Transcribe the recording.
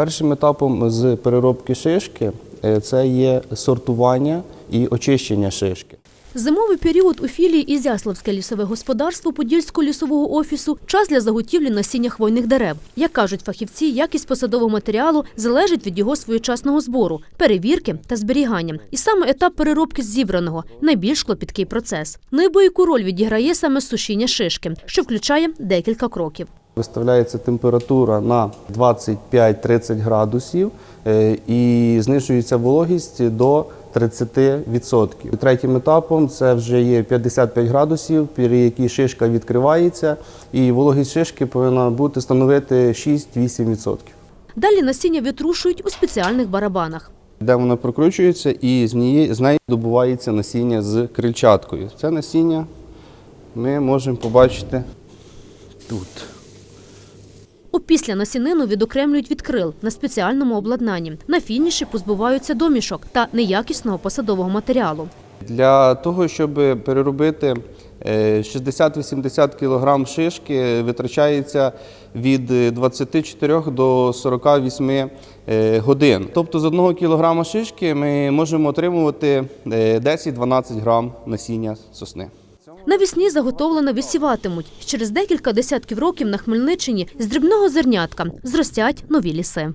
Першим етапом з переробки шишки е, це є сортування і очищення шишки. Зимовий період у філії Ізяславське лісове господарство Подільського лісового офісу – час для заготівлі насіння хвойних дерев. Як кажуть фахівці, якість посадового матеріалу залежить від його своєчасного збору, перевірки та зберігання. І саме етап переробки зібраного – найбільш клопіткий процес. Найбояку роль відіграє саме сушіння шишки, що включає декілька кроків. Виставляється температура на 25-30 градусів е, і знижується вологість до 30%. Третім етапом це вже є 55 градусів, при якій шишка відкривається, і вологість шишки повинна бути становити 6-8%. Далі насіння витрушують у спеціальних барабанах. Де вона прокручується, і з неї, з неї добувається насіння з крильчаткою. Це насіння ми можемо побачити тут. Опісля насінину відокремлюють від крил на спеціальному обладнанні. На фініші позбуваються домішок та неякісного посадового матеріалу. Для того, щоб переробити е, 60-80 кг шишки, витрачається від 24 до 48 е, годин. Тобто з 1 кг шишки ми можемо отримувати е, 10-12 грам насіння сосни. Навісні заготовлено висіватимуть. Через декілька десятків років на Хмельниччині з дрібного зернятка зростять нові ліси.